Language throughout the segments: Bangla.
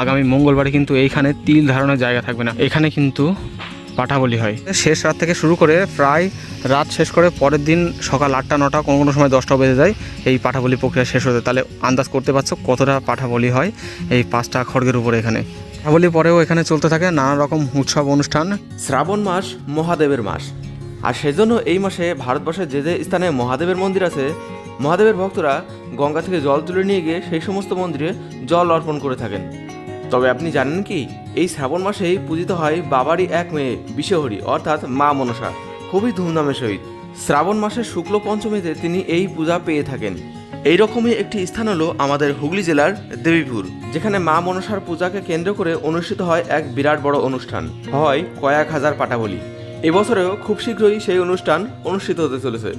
আগামী মঙ্গলবারে কিন্তু এইখানে তিল ধারণের জায়গা থাকবে না। এখানে কিন্তু পাঠাবলি হয়। শেষ রাত থেকে শুরু করে প্রায় রাত শেষ করে পরের দিন সকাল আটটা নটা কোনো কোনো সময় দশটা বেজে যায় এই পাঠাবলি প্রক্রিয়া শেষ হতে। তাহলে আন্দাজ করতে পারছ কতটা পাঠাবলি হয় এই পাঁচটা খড়গের উপরে এখানে। পাঠা বলি পরেও এখানে চলতে থাকে নানা রকম উৎসব অনুষ্ঠান। শ্রাবণ মাস মহাদেবের মাস। আর সেজন্য এই মাসে ভারতবর্ষের যে যে স্থানে মহাদেবের মন্দির আছে মহাদেবের ভক্তরা গঙ্গা থেকে জল তুলে নিয়ে গিয়ে সেই সমস্ত মন্দিরে জল অর্পণ করে থাকেন। তবে আপনি জানেন কি, এই শ্রাবণ মাসেই পূজিত হয় বাবারই এক মেয়ে, বিশ্বহরি, অর্থাৎ মা মনসা, খুবই ধুমধামের সহিত। শ্রাবণ মাসের শুক্ল পঞ্চমীতে তিনি এই পূজা পেয়ে থাকেন। এই রকমই একটি স্থান হলো আমাদের হুগলি জেলার দেবীপুর, যেখানে মা মনসার পূজাকে কেন্দ্র করে অনুষ্ঠিত হয় এক বিরাট বড় অনুষ্ঠান, হয় কয়েক হাজার পাটাবলি। এবছরেও খুব শীঘ্রই সেই অনুষ্ঠান অনুষ্ঠিত হতে চলেছে।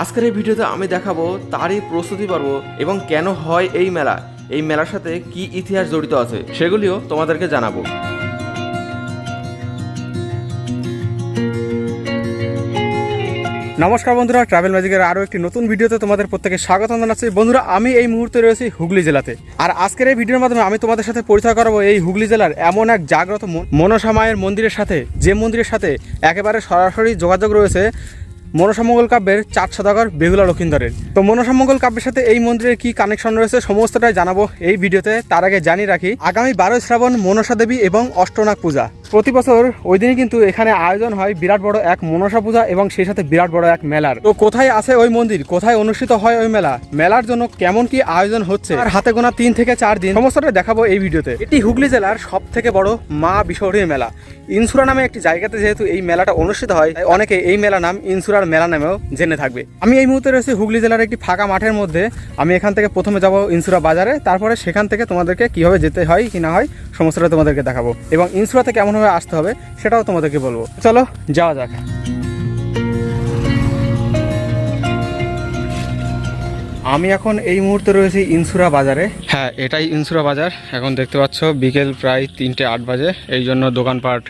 আজকের এই ভিডিওতে আমি দেখাবো তারই প্রস্তুতি পর্ব এবং কেন হয় এই মেলা এই মেলার সাথে কি ইতিহাস জড়িত আছে সেগুলিও তোমাদেরকে জানাব। নমস্কার বন্ধুরা ট্রাভেল ম্যাজিকের আরও একটি নতুন ভিডিওতে তোমাদের প্রত্যেকে স্বাগত জানাচ্ছি। বন্ধুরা, আমি এই মুহূর্তে রয়েছি হুগলি জেলাতে। আর আজকের এই ভিডিওর মাধ্যমে আমি তোমাদের সাথে পরিচয় করাবো এই হুগলি জেলার এমন এক জাগ্রত মন- মনসা মায়ের মন্দিরের সাথে। যে মন্দিরের সাথে একেবারে সরাসরি যোগাযোগ রয়েছে মনসামঙ্গল কাব্যের চার সদাগর বেহুলা লক্ষিন্দরের। তো মনসামঙ্গল কাব্যের সাথে এই মন্দিরের কি কানেকশন রয়েছে সমস্তটাই জানাব এই ভিডিওতে। তার আগে জানিয়ে রাখি, আগামী বারোই শ্রাবণ মনসা দেবী এবং অষ্টনাগ পূজা। প্রতি বছর ওই দিনই কিন্তু এখানে আয়োজন হয় বিরাট বড় এক মনসা পূজা এবং সেই সাথে বিরাট বড় এক মেলার। তো কোথায় আছে ওই মন্দির? কোথায় অনুষ্ঠিত হয় ওই মেলা? মেলার জন্য কেমন কি আয়োজন হচ্ছে? আর হাতে গোনা তিন থেকে চার দিন। সমস্তটা দেখাবো এই ভিডিওতে। এটি হুগলি জেলার সব থেকে বড় মা বিশহরীর মেলা। ইনসুরা নামে একটি জায়গাতে যেহেতু এই মেলাটা অনুষ্ঠিত হয়, তাই অনেকে এই মেলা নাম ইনসুরার মেলা নামেও জেনে থাকবে। আমি এই মুহূর্তে রয়েছি হুগলি জেলার একটি ফাঁকা মাঠের মধ্যে। আমি এখান থেকে প্রথমে যাব ইনসুরা বাজারে, তারপরে সেখান থেকে তোমাদেরকে কীভাবে যেতে হয়, কি না হয়, সমস্তটা তোমাদেরকে দেখাবো। এবং ইনসুরাতে কেমনভাবে আসতে হবে, সেটাও তোমাদেরকে বলব। চলো, যাওয়া যাক। আমি এখন এই মুহূর্তে রয়েছি ইনসুরা বাজারে। হ্যাঁ এটাই ইনসুরা বাজার। এখন দেখতে পাচ্ছ, বিকেল প্রায় তিনটে আট বাজে। এই জন্য দোকানপাট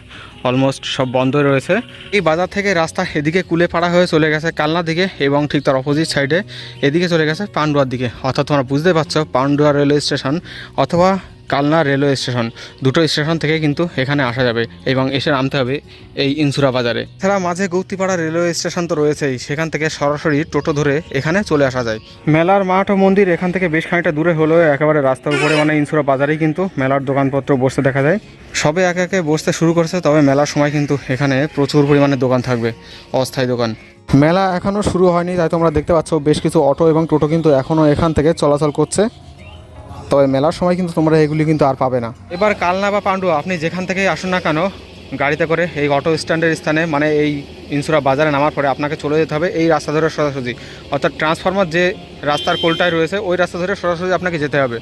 অলমোস্ট সব বন্ধ রয়েছে। এই বাজার থেকে রাস্তা এদিকে কুলে পাড়া হয়ে চলে গেছে কালনা দিকে এবং ঠিক তার অপোজিট সাইডে এদিকে চলে গেছে পান্ডুয়ার দিকে। অর্থাৎ তোমরা বুঝতে পারছ, পান্ডুয়া রেলওয়ে স্টেশন অথবা কালনা রেলওয়ে স্টেশন। দুটো স্টেশন থেকে কিন্তু এখানে আসা যাবে এবং এসে নামতে হবে এই ইনসুরা বাজারে। এছাড়া মাঝে গৌতিপাড়া রেলওয়ে স্টেশন তো রয়েছেই, সেখান থেকে সরাসরি টোটো ধরে এখানে চলে আসা যায়। মেলার মাঠ ও মন্দির এখান থেকে বেশ খানিকটা দূরে হলেও একেবারে রাস্তার উপরে মানে ইনসুরা বাজারেই কিন্তু মেলার দোকানপত্র বসতে দেখা যায়। সবে একে একে বসতে শুরু করছে, তবে মেলার সময় কিন্তু এখানে প্রচুর পরিমাণে দোকান থাকবে, অস্থায়ী দোকান। মেলা এখনও শুরু হয়নি, তাই তোমরা দেখতে পাচ্ছ বেশ কিছু অটো এবং টোটো কিন্তু এখনও এখান থেকে চলাচল করছে। তবে মেলার সময় কিন্তু তোমরা এগুলি কিন্তু আর পাবে না। এবার কালনা বা পাণ্ডুয়া আপনি যেখান থেকে আসুন না কেন, গাড়িতে করে এই অটো স্ট্যান্ডের স্থানে মানে এই ইনসুরা বাজারে নামার পরে আপনাকে চলে যেতে হবে এই রাস্তা ধরে সরাসরি। অর্থাৎ ট্রান্সফরমার যে রাস্তার কোলটায় রয়েছে, ওই রাস্তা ধরে সরাসরি আপনাকে যেতে হবে।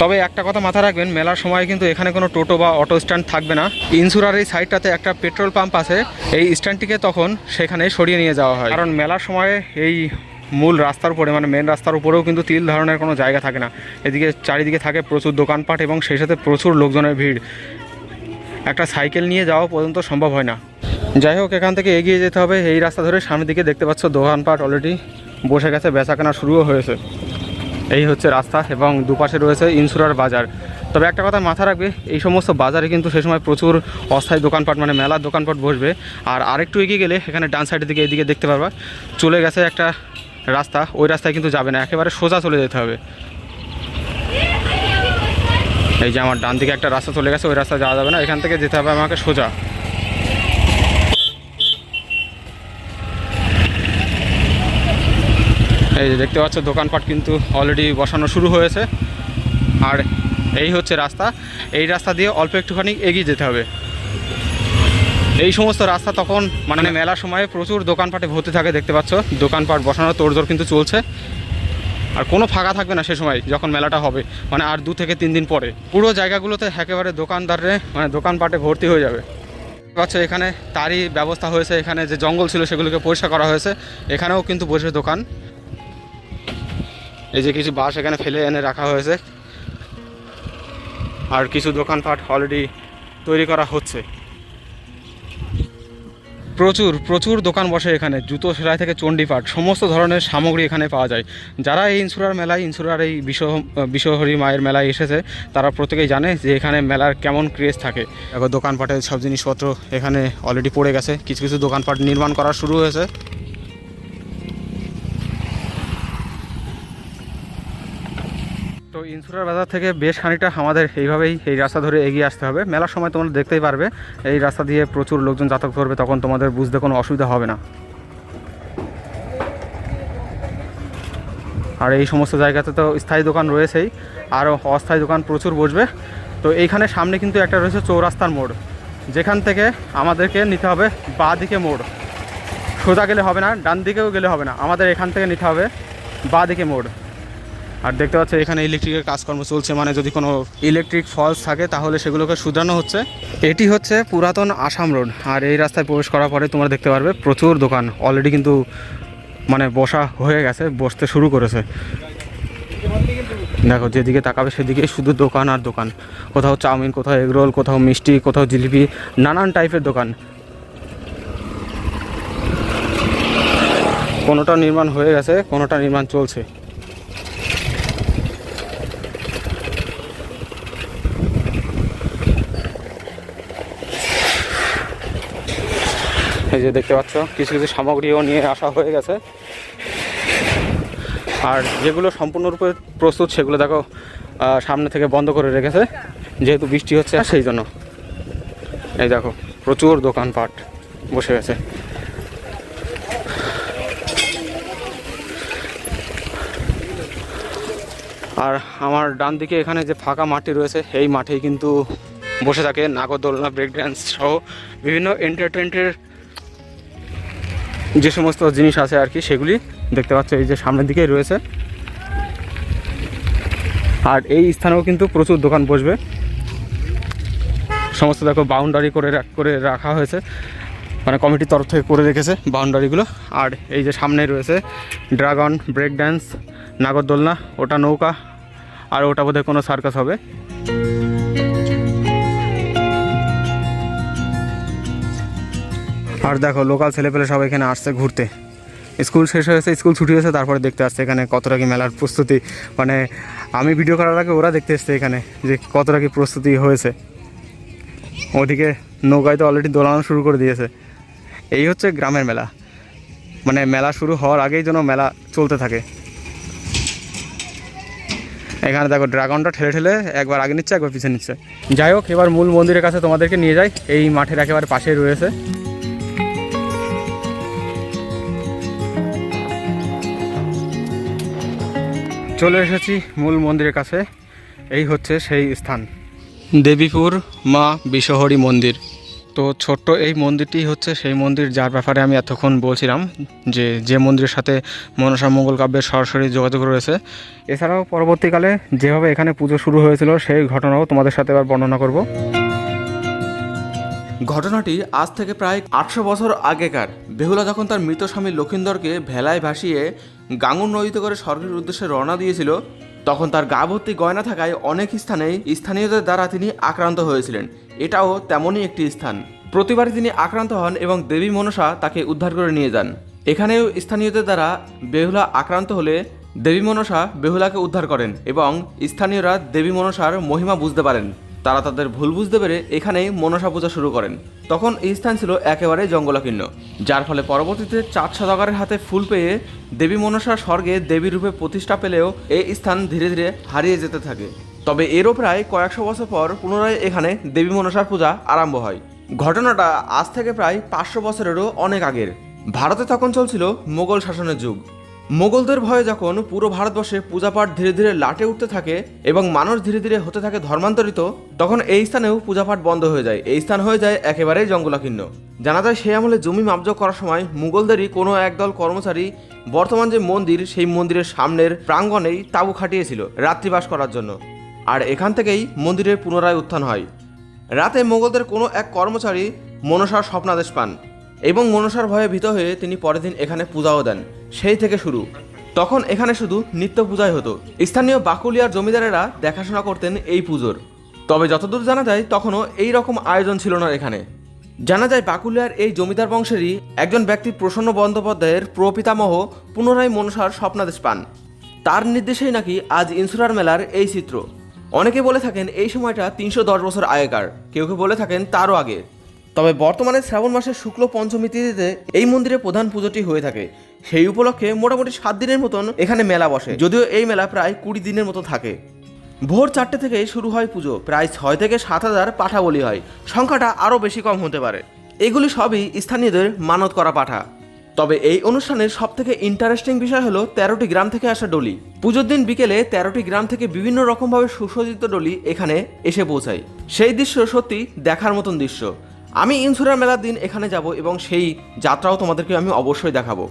তবে একটা কথা মাথায় রাখবেন, মেলার সময় কিন্তু এখানে কোনো টোটো বা অটো স্ট্যান্ড থাকবে না। ইনসুরার এই সাইডটাতে একটা পেট্রোল পাম্প আছে, এই স্ট্যান্ডটিকে তখন সেখানে সরিয়ে নিয়ে যাওয়া হয়। কারণ মেলার সময় এই মূল রাস্তার উপরে মানে মেন রাস্তার উপরেও কিন্তু তিল ধরনের কোনো জায়গা থাকে না। এদিকে চারিদিকে থাকে প্রচুর দোকানপাট এবং সেই সাথে প্রচুর লোকজনের ভিড়। একটা সাইকেল নিয়ে যাওয়া পর্যন্ত সম্ভব হয় না। যাই হোক, এখান থেকে এগিয়ে যেতে হবে। এই রাস্তা ধরে সামনের দিকে দেখতে পাচ্ছ দোকানপাট অলরেডি বসে গেছে, বেচাকেনা শুরুও হয়েছে। এই হচ্ছে রাস্তা এবং দুপাশে রয়েছে ইনসুরার বাজার। তবে একটা কথা মাথা রাখবে, এই সমস্ত বাজারে কিন্তু সে সময় প্রচুর অস্থায়ী দোকানপাট মানে মেলার দোকানপাট বসবে। আর আরেকটু এগিয়ে গেলে এখানে ডান সাইডের দিকে, এদিকে দেখতে পারবা, চলে গেছে একটা রাস্তা, ওই রাস্তায় কিন্তু যাবে না, একেবারে সোজা চলে যেতে হবে। এই যে আমার ডান দিকে একটা রাস্তা চলে গেছে, ওই রাস্তা যাওয়া যাবে না, এখান থেকে যেতে হবে আমাকে সোজা। এই যে দেখতে পাচ্ছ, দোকানপাট কিন্তু অলরেডি বসানো শুরু হয়েছে। আর এই হচ্ছে রাস্তা, এই রাস্তা দিয়ে অল্প একটুখানি এগিয়ে যেতে হবে। এই সমস্ত রাস্তা তখন মানে মেলার সময় প্রচুর দোকানপাটে ভর্তি থাকে দেখতে পাচ্ছ। দোকানপাট বসানোর তোড়জোড় কিন্তু চলছে। আর কোনো ফাঁকা থাকবে না সে সময় যখন মেলাটা হবে। মানে আর দু থেকে তিন দিন পরে। পুরো জায়গাগুলোতে একেবারে দোকানদারে মানে দোকানপাটে ভর্তি হয়ে যাবে। পাচ্ছ এখানে তারই ব্যবস্থা হয়েছে। এখানে যে জঙ্গল ছিল সেগুলোকে পরিষ্কার করা হয়েছে। এখানেও কিন্তু বসে দোকান। এই যে কিছু বাঁশ এখানে ফেলে এনে রাখা হয়েছে। আর কিছু দোকানপাট অলরেডি তৈরি করা হচ্ছে। প্রচুর প্রচুর দোকান বসে এখানে, জুতো, সেলাই থেকে চণ্ডীপাঠ সমস্ত ধরনের সামগ্রী এখানে পাওয়া যায়। যারা এই ইনসুরার মেলায়, ইনসুরার এই বিশ্ব বিশ্বহরি মায়ের মেলায় এসেছে, তারা প্রত্যেকেই জানে যে এখানে মেলার কেমন ক্রেজ থাকে। এখন দোকানপাটের সব জিনিসপত্র এখানে অলরেডি পড়ে গেছে। কিছু কিছু দোকানপাট নির্মাণ করা শুরু হয়েছে। ইনসুরার বাজার থেকে বেশ খানিকটা আমাদের এইভাবেই এই রাস্তা ধরে এগিয়ে আসতে হবে। মেলার সময় তোমরা দেখতেই পারবে, এই রাস্তা দিয়ে প্রচুর লোকজন যাতায়াত করবে, তখন তোমাদের বুঝতে কোনো অসুবিধা হবে না। আর এই সমস্ত জায়গাতে তো স্থায়ী দোকান রয়েছেই আরও অস্থায়ী দোকান প্রচুর বসবে। তো এইখানে সামনে কিন্তু একটা রয়েছে চৌরাস্তার মোড়, যেখান থেকে আমাদেরকে নিতে হবে বা দিকে মোড়। সোজা গেলে হবে না, ডান দিকেও গেলে হবে না, আমাদের এখান থেকে নিতে হবে বা দিকে মোড়। আর দেখতে পাচ্ছ এখানে ইলেকট্রিকের কাজকর্ম চলছে মানে যদি কোনো ইলেকট্রিক ফলস থাকে, তাহলে সেগুলোকে শুধরানো হচ্ছে। এটি হচ্ছে পুরাতন আসাম রোড, আর এই রাস্তায় প্রবেশ করার পরে তোমরা দেখতে পারবে, প্রচুর দোকান। অলরেডি কিন্তু মানে বসা হয়ে গেছে, বসতে শুরু করেছে। দেখো, যেদিকে তাকাবে সেদিকে শুধু দোকান আর দোকান। কোথাও চাউমিন, কোথাও এগরোল কোথাও মিষ্টি, কোথাও জিলিপি, নানান টাইপের দোকান। কোনোটা নির্মাণ হয়ে গেছে, কোনোটা নির্মাণ চলছে। এই যে দেখতে পাচ্ছ, কিছু কিছু সামগ্রীও নিয়ে আসা হয়ে গেছে। আর যেগুলো সম্পূর্ণরূপে প্রস্তুত, সেগুলো দেখো সামনে থেকে বন্ধ করে রেখেছে। যেহেতু বৃষ্টি হচ্ছে সেই জন্য। এই দেখো, প্রচুর দোকানপাট বসে গেছে। আর আমার ডান দিকে এখানে যে ফাঁকা মাঠটি রয়েছে, এই মাঠেই কিন্তু বসে থাকে নাগরদোলনা ব্রেক ড্যান্স সহ বিভিন্ন এন্টারটেনমেন্টের যে সমস্ত জিনিস আছে আর কি, সেগুলি দেখতে পাচ্ছ, এই যে সামনের দিকেই রয়েছে। আর এই স্থানেও কিন্তু প্রচুর দোকান বসবে। সমস্ত দেখো বাউন্ডারি করে করে রাখা হয়েছে। মানে কমিটির তরফ থেকে করে রেখেছে বাউন্ডারিগুলো আর এই যে সামনে রয়েছে ড্রাগন ব্রেক ড্যান্স নাগরদোলনা, ওটা নৌকা, আর ওটা বোধহয় কোনো সার্কাস হবে। আর দেখো লোকাল ছেলেপেলে সব এখানে আসছে ঘুরতে। স্কুল শেষ হয়েছে, স্কুল ছুটি হয়েছে, তারপরে দেখতে আসছে এখানে কতটা কি মেলার প্রস্তুতি। মানে আমি ভিডিও করার আগে ওরা দেখতে এসছে এখানে যে কতটা কি প্রস্তুতি হয়েছে। ওদিকে নৌকায় তো অলরেডি দোলানো শুরু করে দিয়েছে। এই হচ্ছে গ্রামের মেলা। মানে মেলা শুরু হওয়ার আগেই যেন মেলা চলতে থাকে। এখানে দেখো, ড্রাগনটা ঠেলে ঠেলে একবার আগে নিচ্ছে, একবার পিছিয়ে নিচ্ছে। যাই হোক, এবার মূল মন্দিরের কাছে তোমাদেরকে নিয়ে যাই। এই মাঠের একেবারে পাশেই রয়েছে। চলে এসেছি মূল মন্দিরের কাছে। এই হচ্ছে সেই স্থান। দেবীপুর মা বিশ্বহরি মন্দির। তো ছোট্ট এই মন্দিরটি হচ্ছে সেই মন্দির যার ব্যাপারে আমি এতক্ষণ বলছিলাম যে যে মন্দিরের সাথে মনসা মঙ্গল কাব্যের সরাসরি যোগাযোগ রয়েছে। এছাড়াও পরবর্তীকালে যেভাবে এখানে পুজো শুরু হয়েছিল সেই ঘটনাও তোমাদের সাথে এবার বর্ণনা করব। ঘটনাটি আজ থেকে প্রায় আটশো বছর আগেকার। বেহুলা যখন তার মৃত স্বামী লক্ষিন্দরকে ভেলায় ভাসিয়ে গাঙ্গুর নদীতে করে স্বর্গের উদ্দেশ্যে রওনা দিয়েছিল, তখন তার গা ভর্তি গয়না থাকায় অনেক স্থানেই স্থানীয়দের দ্বারা তিনি আক্রান্ত হয়েছিলেন। এটাও তেমনই একটি স্থান। প্রতিবারই তিনি আক্রান্ত হন এবং দেবী মনসা তাকে উদ্ধার করে নিয়ে যান। এখানেও স্থানীয়দের দ্বারা বেহুলা আক্রান্ত হলে দেবী মনসা বেহুলাকে উদ্ধার করেন এবং স্থানীয়রা দেবী মনসার মহিমা বুঝতে পারেন। তারা তাদের ভুল বুঝতে পেরে এখানেই মনসা পূজা শুরু করেন। তখন এই স্থান ছিল একেবারে জঙ্গলাকীর্ণ, যার ফলে পরবর্তীতে চাঁদ সদাগরের হাতে ফুল পেয়ে দেবী মনসা স্বর্গে দেবী রূপে প্রতিষ্ঠা পেলেও এই স্থান ধীরে ধীরে হারিয়ে যেতে থাকে। তবে এরও প্রায় কয়েকশো বছর পর পুনরায় এখানে দেবী মনসার পূজা আরম্ভ হয়। ঘটনাটা আজ থেকে প্রায় পাঁচশো বছরেরও অনেক আগের। ভারতে তখন চলছিল মোগল শাসনের যুগ। মোগলদের ভয়ে যখন পুরো ভারতবর্ষে পূজাপাঠ ধীরে ধীরে লাটে উঠতে থাকে এবং মানুষ ধীরে ধীরে হতে থাকে ধর্মান্তরিত, তখন এই স্থানেও পূজাপাঠ বন্ধ হয়ে যায়। এই স্থান হয়ে যায় একেবারেই জঙ্গলাকীর্ণ। জানা যায় সেই আমলে জমি মাপজোক করার সময় মুঘলদেরই কোনো একদল কর্মচারী বর্তমান যে মন্দির, সেই মন্দিরের সামনের প্রাঙ্গণেই তাঁবু খাটিয়েছিল রাত্রিবাস করার জন্য। আর এখান থেকেই মন্দিরের পুনরায় উত্থান হয়। রাতে মোগলদের কোনো এক কর্মচারী মনসার স্বপ্নাদেশ পান। এবং মনসার ভয়ে ভীত হয়ে তিনি পরের দিন এখানে পূজাও দেন। সেই থেকে শুরু। তখন এখানে শুধু নিত্য পূজাই হতো। স্থানীয় বাকুলিয়ার জমিদারেরা দেখাশোনা করতেন এই পুজোর। তবে যতদূর জানা যায়, তখনও এই রকম আয়োজন ছিল না এখানে। জানা যায়, বাকুলিয়ার এই জমিদার বংশেরই একজন ব্যক্তি প্রসন্ন বন্দ্যোপাধ্যায়ের প্রপিতামহ পুনরায় মনসার স্বপ্নাদেশ পান। তার নির্দেশেই নাকি আজ ইনসুরার মেলার এই চিত্র। অনেকে বলে থাকেন, এই সময়টা তিনশো দশ বছর আগেকার। কেউ কেউ বলে থাকেন, তারও আগে। তবে বর্তমানে শ্রাবণ মাসের শুক্ল পঞ্চমী তিথিতে এই মন্দিরে প্রধান পুজোটি হয়ে থাকে। সেই উপলক্ষে মোটামুটি সাত দিনের মতন এখানে মেলা বসে। যদিও এই মেলা প্রায় কুড়ি দিনের মতো থাকে। ভোর চারটে থেকে শুরু হয় পুজো। প্রায় ছয় থেকে সাত হাজার পাঠা বলি হয়। সংখ্যাটা আরও বেশি কম হতে পারে। এগুলি সবই স্থানীয়দের মানত করা পাঠা। তবে এই অনুষ্ঠানের সব থেকে ইন্টারেস্টিং বিষয় হলো তেরোটি গ্রাম থেকে আসা ডলি। পুজোর দিন বিকেলে তেরোটি গ্রাম থেকে বিভিন্ন রকমভাবে সুসজ্জিত ডলি এখানে এসে পৌঁছায়। সেই দৃশ্য সত্যি দেখার মতন দৃশ্য। আমি ইনসুরার মেলার দিন এখানে যাব এবং সেই যাত্রাও তোমাদেরকে আমি অবশ্যই দেখাবো।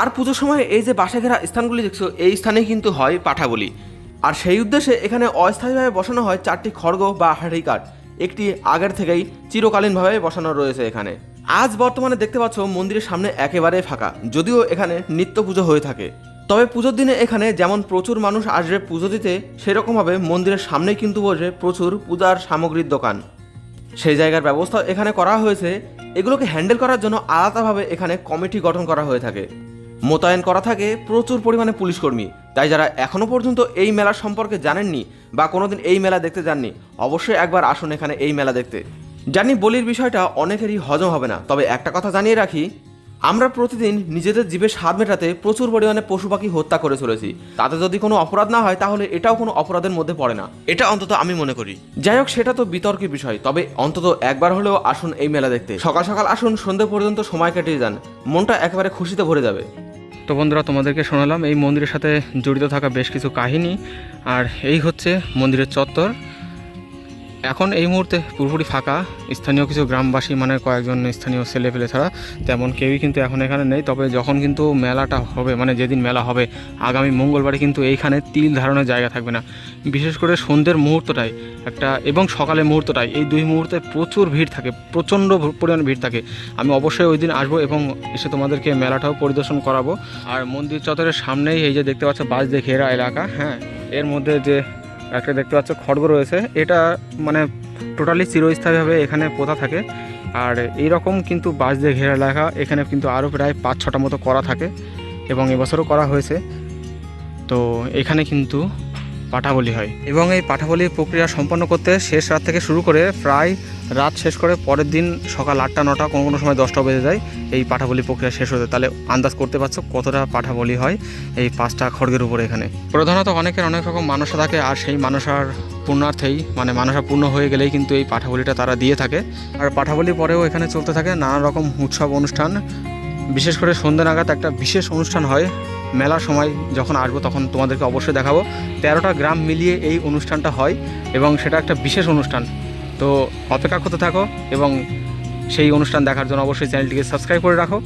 আর পুজোর সময় এই যে বাসা ঘেরা স্থানগুলি দেখছ, এই স্থানেই কিন্তু হয় পাঠা বলি আর সেই উদ্দেশ্যে এখানে অস্থায়ীভাবে বসানো হয় চারটি খড়গ বা হাড়ি কাঠ। একটি আগের থেকেই চিরকালীনভাবে বসানো রয়েছে এখানে। আজ বর্তমানে দেখতে পাচ্ছ মন্দিরের সামনে একেবারে ফাঁকা, যদিও এখানে নিত্য পুজো হয়ে থাকে। তবে পুজোর দিনে এখানে যেমন প্রচুর মানুষ আসবে পুজো দিতে, সেরকমভাবে মন্দিরের সামনেই কিন্তু বসে প্রচুর পূজার সামগ্রীর দোকান। সেই জায়গার ব্যবস্থা এখানে করা হয়েছে। এগুলোকে হ্যান্ডেল করার জন্য আলাদাভাবে এখানে কমিটি গঠন করা হয়ে থাকে। মোতায়েন করা থাকে প্রচুর পরিমাণে পুলিশ কর্মী। তাই যারা এখনও পর্যন্ত এই মেলা সম্পর্কে জানেননি বা কোনোদিন এই মেলা দেখতে যাননি, অবশ্যই একবার আসুন এখানে এই মেলা দেখতে। জানি বলির বিষয়টা অনেকেরই হজম হবে না, তবে একটা কথা জানিয়ে রাখি আমরা প্রতিদিন নিজেদের জীবের স্বাদ মেটাতে প্রচুর পরিমাণে পশু পাখি হত্যা করে চলেছি। তাতে যদি কোনো অপরাধ না হয়, তাহলে এটাও কোনো অপরাধের মধ্যে পড়ে না। এটা অন্তত আমি মনে করি। যাই হোক, সেটা তো বিতর্কের বিষয়, তবে অন্তত একবার হলেও আসুন এই মেলা দেখতে। সকাল সকাল আসুন সন্ধ্যে পর্যন্ত সময় কাটিয়ে যান। মনটা একেবারে খুশিতে ভরে যাবে। তো বন্ধুরা, তোমাদেরকে শোনালাম, এই মন্দিরের সাথে জড়িত থাকা বেশ কিছু কাহিনী। আর এই হচ্ছে মন্দিরের চত্বর। এখন এই মুহূর্তে পুরোপুরি ফাঁকা। স্থানীয় কিছু গ্রামবাসী মানে কয়েকজন স্থানীয় ছেলে পেলে ছাড়া তেমন কেউই কিন্তু এখন এখানে নেই। তবে যখন কিন্তু মেলাটা হবে মানে যেদিন মেলা হবে, আগামী মঙ্গলবারে কিন্তু এইখানে তিল ধারণের জায়গা থাকবে না। বিশেষ করে সন্ধ্যের মুহূর্তটাই একটা এবং সকালের মুহূর্তটাই এই দুই মুহূর্তে প্রচুর ভিড় থাকে, প্রচণ্ড পরিমাণ ভিড় থাকে। আমি অবশ্যই ওই দিন আসব এবং এসে তোমাদেরকে মেলাটাও পরিদর্শন করাবো। আর মন্দির চত্বরের সামনেই এই যে দেখতে পাচ্ছ বাস দিয়ে ঘেরা এলাকা হ্যাঁ? এর মধ্যে যে একটা দেখতে পাচ্ছ খড়গ রয়েছে। এটা মানে টোটালি চিরস্থায়ীভাবে এখানে পোতা থাকে। আর এই রকম কিন্তু বাঁশ দিয়ে ঘেরা লেখা, এখানে কিন্তু আরও প্রায় পাঁচ ছটা মতো করা থাকে এবং এবছরও করা হয়েছে। তো এখানে কিন্তু পাঠাবলি হয়। এবং এই পাঠাবলি প্রক্রিয়া সম্পন্ন করতে শেষ রাত থেকে শুরু করে প্রায় রাত শেষ করে পরের দিন সকাল আটটা, নটা, কোনো কোনো সময় দশটা বেজে যায়, এই পাঠাবলি প্রক্রিয়া শেষ হতে। তাহলে আন্দাজ করতে পারছ কতটা পাঠাবলি হয় এই পাঁচটা খড়গের উপরে এখানে? প্রধানত অনেকের অনেক রকম মানসা থাকে, আর সেই মানসার পূর্ণার্থেই মানে মানসা পূর্ণ হয়ে গেলেই কিন্তু এই পাঠাবলিটা তারা দিয়ে থাকে। আর পাঠাবলি পরেও এখানে চলতে থাকে নানা রকম উৎসব অনুষ্ঠান। বিশেষ করে সন্ধ্যা নাগাদ একটা বিশেষ অনুষ্ঠান হয় মেলার সময় যখন আসব তখন তোমাদেরকে অবশ্যই দেখাবো। তেরোটা গ্রাম মিলিয়ে এই অনুষ্ঠানটা হয় এবং সেটা একটা বিশেষ অনুষ্ঠান। তো অপেক্ষা করতে থাকো এবং সেই অনুষ্ঠান দেখার জন্য অবশ্যই চ্যানেলটিকে সাবস্ক্রাইব করে রাখো।